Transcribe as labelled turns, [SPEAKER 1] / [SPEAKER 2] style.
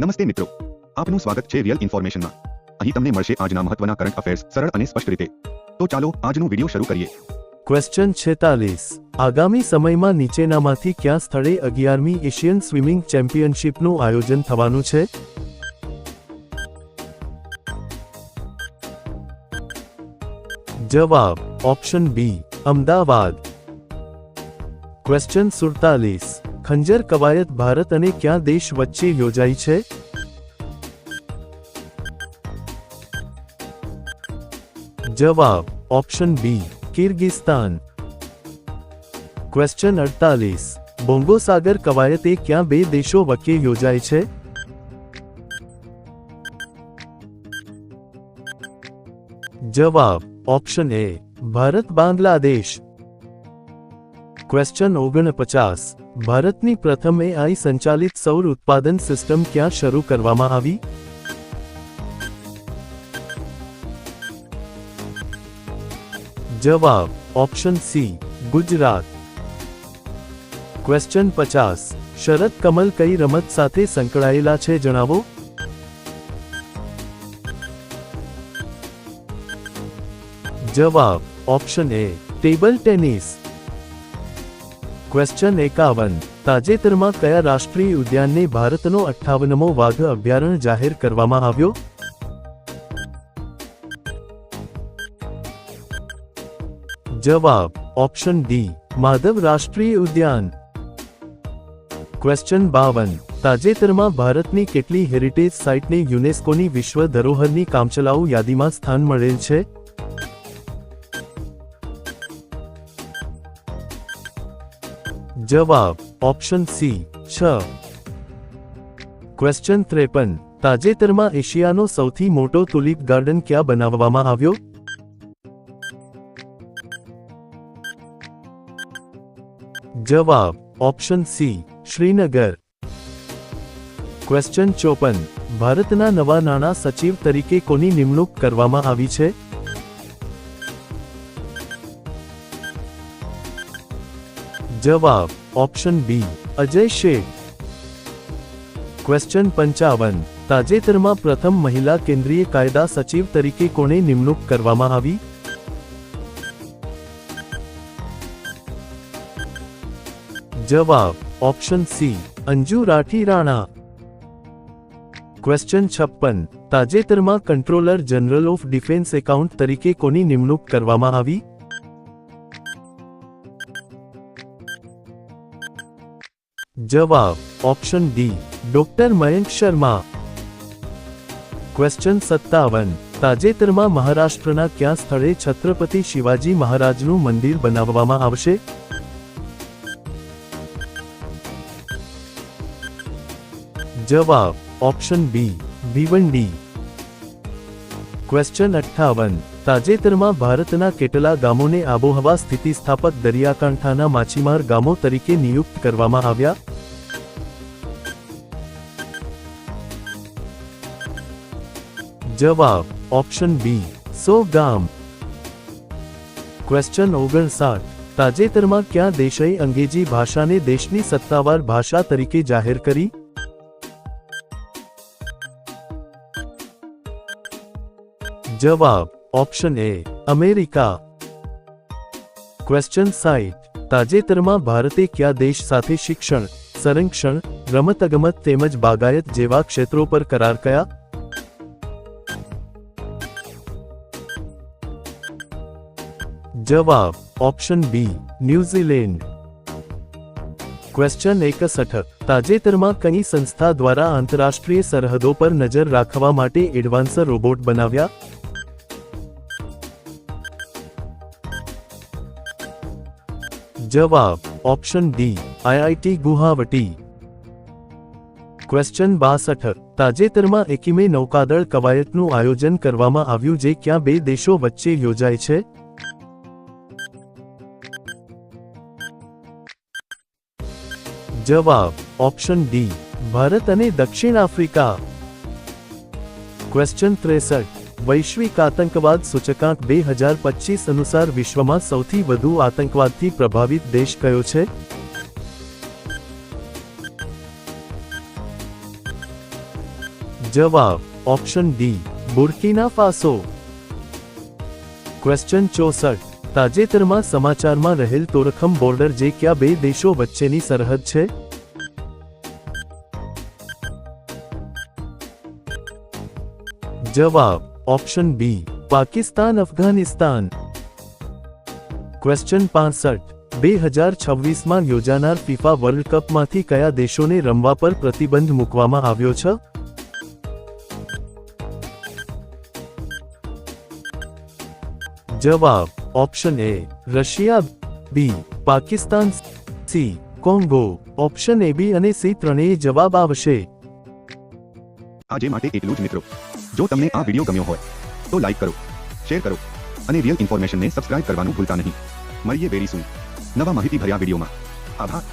[SPEAKER 1] નમસ્તે મિત્રો. આપનું સ્વાગત છે રિયલ ઇન્ફોર્મેશનમાં અહીં તમને મળશે આજના મહત્વના કરંટ અફેર્સ સરળ અને સ્પષ્ટ રીતે. તો ચાલો આજનું વીડિયો શરૂ કરીએ.
[SPEAKER 2] ક્વેશ્ચન છેતાલીસ. આગામી સમયમાં નીચેનામાંથી ક્યાં સ્થળે અગિયારમી એશિયન સ્વિમિંગ ચેમ્પિયનશિપનું આયોજન થવાનું છે? જવાબ, ઓપ્શન બી, અમદાવાદ. ક્વેશ્ચન સુડતાલીસ. ખંજર કવાયત ભારત અને કયા દેશ વચ્ચે યોજાઈ છે જવાબ ઓપ્શન બી કિર્ગિસ્તાન ક્વેશ્ચન અડતાલીસ બોંગો સાગર કવાયત એ ક્યાં બે દેશો વચ્ચે યોજાય છે જવાબ option A Bharat Bangladesh question ઓગણપચાસ. ભારતની પ્રથમ એઆઈ સંચાલિત સૌર ઉત્પાદન સિસ્ટમ ક્યાં શરૂ કરવામાં આવી? જવાબ, ઓપ્શન સી ગુજરાત. ક્વેશ્ચન પચાસ. શરદ કમલ કઈ રમત સાથે સંકળાયેલા છે, જણાવો? જવાબ, option A table tennis. Question એકાવન. તાજેતરમાં કયા રાષ્ટ્રીય ઉદ્યાનને ભારતનો અઠ્ઠાવનમો વાઘ અભયારણ્ય જાહેર કરવામાં આવ્યો? જવાબ ઓપ્શન ડી માધવ રાષ્ટ્રીય ઉદ્યાન. ક્વેશ્ચન બાવન. તાજેતરમાં ભારતની કેટલી હેરિટેજ સાઇટને યુનેસ્કોની વિશ્વ ધરોહરની કામચલાઉ યાદીમાં સ્થાન મળેલ છે? જવાબ ઓપ્શન સી છ. ક્વેશ્ચન ત્રેપન, તાજેતરમાં એશિયાનો સૌથી મોટો તુલિપ ગાર્ડન ક્યાં બનાવવામાં આવ્યો? જવાબ ઓપ્શન સી શ્રીનગર. ક્વેશ્ચન ચોપન, ભારતના નવા નાણાં સચિવ તરીકે કોની નિમણૂક કરવામાં આવી છે? જવાબ option B Ajay Shaikh question પંચાવન તાજેતરમાં પ્રથમ મહિલા કેન્દ્રીય કાયદા સચિવ તરીકે કોને નિમણૂક કરવામાં આવી જવાબ option C Anju Rathi Rana question છપ્પન તાજેતરમાં controller general of defence account તરીકે કોની નિમણૂક કરવામાં આવી જવાબ option D doctor Mayank Sharma. Question સત્તાવન, તાજેતરમાં મહારાષ્ટ્રના કયા સ્થળે છત્રપતિ શિવાજી મહારાજનું મંદિર બનાવવામાં આવશે? જવાબ ઓપ્શન બી ભીવંડી. ક્વેશ્ચન અઠ્ઠાવન, તાજેતરમાં ભારતના કેટલા ગામોને આબોહવા સ્થિતિસ્થાપક દરિયાકાંઠાના માછીમાર ગામો તરીકે નિયુક્ત કરવામાં આવ્યા? જવાબ ઓપ્શન બી સો ગામ ક્વેશ્ચન ઓગણસાઠ તાજેતરમાં કયા દેશે અંગ્રેજી ભાષાને દેશની સત્તાવાર ભાષા તરીકે જાહેર કરી જવાબ ઓપ્શન એ અમેરિકા ક્વેશ્ચન સાઈઠ તાજેતરમાં ભારતે કયા દેશ સાથે શિક્ષણ સંરક્ષણ રમતગમત તેમજ બાગાયત જેવા ક્ષેત્રો પર કરાર કયા જવાબ ઓપ્શન બી ન્યુઝીલેન્ડ ક્વેશ્ચન એકસઠ. તાજેતરમાં કઈ સંસ્થા દ્વારા આંતરરાષ્ટ્રીય સરહદો પર નજર રાખવા માટે એડવાન્સર રોબોટ બનાવ્યા? જવાબ option D IIT Guwahati question બાસઠ. તાજેતરમાં એકીમે નૌકાદળ કવાયતનું આયોજન કરવામાં આવ્યું જે ક્યાં બે દેશો વચ્ચે યોજાય છે? જવાબ ઓપ્શન ડી ભારત અને દક્ષિણ આફ્રિકા. ક્વેશ્ચન ત્રેસઠ, વૈશ્વિક આતંકવાદ સૂચકાંક બે હજાર પચીસ અનુસાર વિશ્વમાં સૌથી વધુ આતંકવાદથી પ્રભાવિત દેશ કયો છે? જવાબ option D Burkina Faso. Question ચોસઠ તાજેતરમાં સમાચારમાં રહેલ તોરખમ બોર્ડર જે કયા બે દેશો વચ્ચેની સરહદ છે? જવાબ, option B, Pakistan, Afghanistan. Question પાસઠ, બે હજાર છવ્વીસમાં યોજાનાર ફિફા વર્લ્ડ કપમાંથી કયા દેશોને રમવા પર પ્રતિબંધ મૂકવામાં આવ્યો છે? જવાબ option A Russia B Pakistan C Congo option A B અને સી ત્રણેય જવાબ આવશે.
[SPEAKER 1] આજે માટે એટલું જ મિત્રો. જો તમને આ વીડિયો ગમ્યો હોય, તો લાઈક કરો શેર કરો અને રિયલ ઇન્ફોર્મેશનને સબસ્ક્રાઇબ કરવાનું ભૂલતા નહીં. મળીએ વેરી સૂન નવા માહિતી ભર્યા વિડીયોમાં. આભાર.